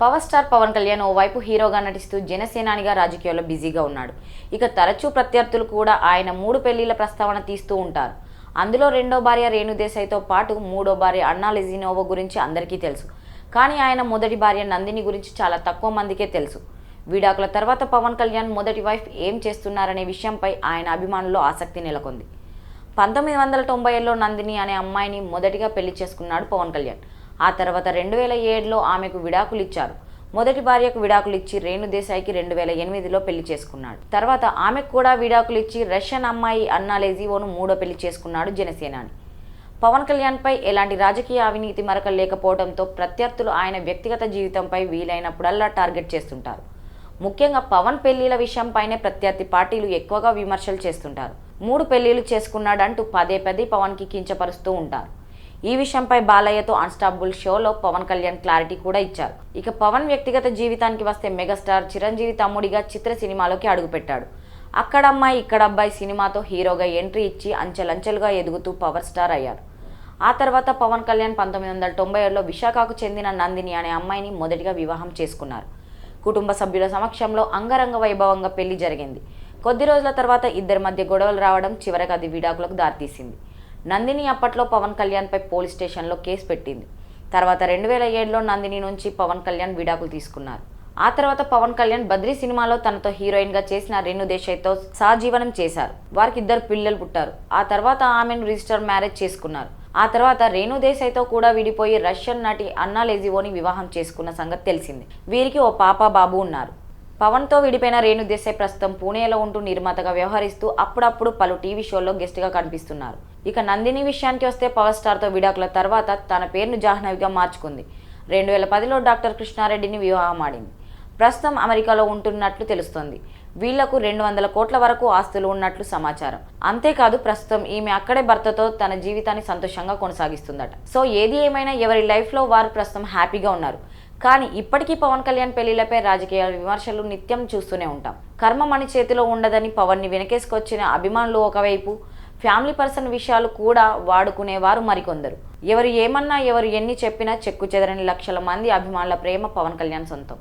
Power star Pawan Kalyan ఓవైపు హీరోగా నటిస్తూ జనసేనానిగా రాజకీయాల్లో బిజీగా ఉన్నాడు. ఇక తరచూ ప్రత్యర్థులు కూడా ఆయన మూడు పెళ్ళిళ్ళ ప్రస్తావన తీస్తూ ఉంటారు. అందులో రెండో భార్య రేణుదేశాయ్తో పాటు మూడో భార్య అన్నా లెజినోవో గురించి అందరికీ తెలుసు. కానీ ఆయన మొదటి భార్య నందిని గురించి చాలా తక్కువ మందికే తెలుసు. విడాకుల తర్వాత పవన్ కళ్యాణ్ మొదటి వైఫ్ ఏం చేస్తున్నారనే విషయంపై ఆయన అభిమానుల్లో ఆసక్తి నెలకొంది. పంతొమ్మిది వందల తొంభై ఏడులో నందిని అనే అమ్మాయిని మొదటిగా పెళ్ళి చేసుకున్నాడు పవన్ కళ్యాణ్. ఆ తర్వాత రెండు వేల ఏడులో ఆమెకు విడాకులు ఇచ్చారు మొదటి భార్యకు విడాకులు ఇచ్చి రేణు దేశాయికి రెండు వేల ఎనిమిదిలో పెళ్ళి చేసుకున్నాడు. తర్వాత ఆమెకు కూడా విడాకులు ఇచ్చి రష్యన్ అమ్మాయి అన్నా లెజివోను మూడో పెళ్ళి చేసుకున్నాడు జనసేనాని. పవన్ కళ్యాణ్పై ఎలాంటి రాజకీయ అవినీతి మరకలు లేకపోవడంతో ప్రత్యర్థులు ఆయన వ్యక్తిగత జీవితంపై వీలైనప్పుడల్లా టార్గెట్ చేస్తుంటారు. ముఖ్యంగా పవన్ పెళ్ళిల విషయంపైనే ప్రత్యర్థి పార్టీలు ఎక్కువగా విమర్శలు చేస్తుంటారు. మూడు పెళ్ళిళ్ళు చేసుకున్నాడంటూ పదే పదే పవన్కి కించపరుస్తూ ఉంటారు. ఈ విషయంపై బాలయ్యతో అన్స్టాపుల్ షోలో పవన్ కళ్యాణ్ క్లారిటీ కూడా ఇచ్చారు. ఇక పవన్ వ్యక్తిగత జీవితానికి వస్తే మెగాస్టార్ చిరంజీవి తమ్ముడిగా చిత్ర సినిమాలోకి అడుగుపెట్టాడు. అక్కడ అమ్మాయి ఇక్కడ అబ్బాయి సినిమాతో హీరోగా ఎంట్రీ ఇచ్చి అంచెలంచెలుగా ఎదుగుతూ పవర్ స్టార్ అయ్యారు. ఆ తర్వాత పవన్ కళ్యాణ్ పంతొమ్మిది వందల తొంభై ఏడులో విశాఖకు చెందిన నందిని అనే అమ్మాయిని మొదటిగా వివాహం చేసుకున్నారు. కుటుంబ సభ్యుల సమక్షంలో అంగరంగ వైభవంగా పెళ్ళి జరిగింది. కొద్ది రోజుల తర్వాత ఇద్దరి మధ్య గొడవలు రావడం చివరికి అది విడాకులకు దారితీసింది. నందిని అప్పట్లో పవన్ కళ్యాణ్పై పోలీస్ స్టేషన్లో కేసు పెట్టింది. తర్వాత రెండు వేల ఏడులో నందిని నుంచి పవన్ కళ్యాణ్ విడాకులు తీసుకున్నారు. ఆ తర్వాత పవన్ కళ్యాణ్ బద్రీ సినిమాలో తనతో హీరోయిన్గా చేసిన రేణు దేశాయ్తో సహజీవనం చేశారు. వారికి ఇద్దరు పిల్లలు పుట్టారు. ఆ తర్వాత ఆమెను రిజిస్టర్ మ్యారేజ్ చేసుకున్నారు. ఆ తర్వాత రేణు దేశాయ్తో కూడా విడిపోయి రష్యన్ నటి అన్నా లెజివోని వివాహం చేసుకున్న సంగతి తెలిసింది. వీరికి ఓ పాప బాబు ఉన్నారు. పవన్తో విడిపోయిన రేణు దేశాయ్ ప్రస్తుతం పూణేలో ఉంటూ నిర్మాతగా వ్యవహరిస్తూ అప్పుడప్పుడు పలు టీవీ షోల్లో గెస్ట్గా కనిపిస్తున్నారు. ఇక నందిని విషయానికి వస్తే పవర్ స్టార్తో విడాకుల తర్వాత తన పేరును జాహ్నవిగా మార్చుకుంది. రెండు వేల పదిలో డాక్టర్ కృష్ణారెడ్డిని వివాహం ఆడింది ప్రస్తుతం అమెరికాలో ఉంటున్నట్లు తెలుస్తోంది. వీళ్ళకు రెండు వందల కోట్ల వరకు ఆస్తులు ఉన్నట్లు సమాచారం. అంతేకాదు ప్రస్తుతం ఈమె అక్కడే భర్తతో తన జీవితాన్ని సంతోషంగా కొనసాగిస్తుందట. సో ఏది ఏమైనా ఎవరి లైఫ్లో వారు ప్రస్తుతం హ్యాపీగా ఉన్నారు. కానీ ఇప్పటికీ పవన్ కళ్యాణ్ పెళ్ళిలపై రాజకీయ విమర్శలు నిత్యం చూస్తూనే ఉంటాం. కర్మ మన చేతిలో ఉండదని పవన్ని వెనకేసుకొచ్చిన అభిమానులు ఒకవైపు ఫ్యామిలీ పర్సన్ విషయాలు కూడా వాడుకునేవారు మరికొందరు. ఎవరు ఏమన్నా ఎవరు ఎన్ని చెప్పినా చెక్కు చెదరని లక్షల మంది అభిమానుల ప్రేమ పవన్ కళ్యాణ్ సొంతం.